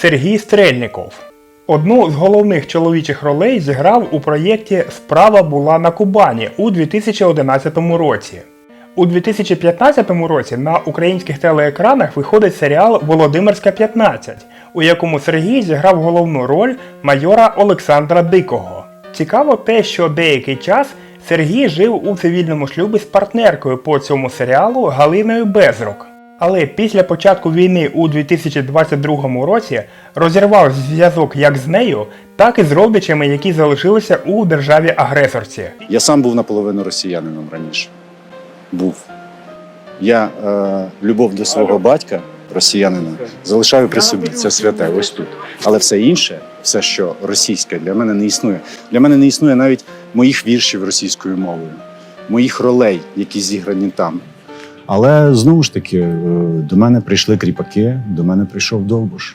Сергій Стрельніков. Одну з головних чоловічих ролей зіграв у проєкті Справа була на Кубані у 2011 році. У 2015 році на українських телеекранах виходить серіал Володимирська 15, у якому Сергій зіграв головну роль майора Олександра Дикого. Цікаво те, що деякий час Сергій жив у цивільному шлюбі з партнеркою по цьому серіалу Галиною Безрук. Але після початку війни у 2022 році розірвав зв'язок як з нею, так і з родичами, які залишилися у державі-агресорці. Я сам був наполовину росіянином раніше. Був. Я е, любов до свого батька, росіянина, залишаю при собі. Це святе, ось тут. Але все інше, все, що російське, для мене не існує. Для мене не існує навіть моїх віршів російською мовою, моїх ролей, які зіграні там. Але знову ж таки, е, до мене прийшли кріпаки, до мене прийшов Довбуш.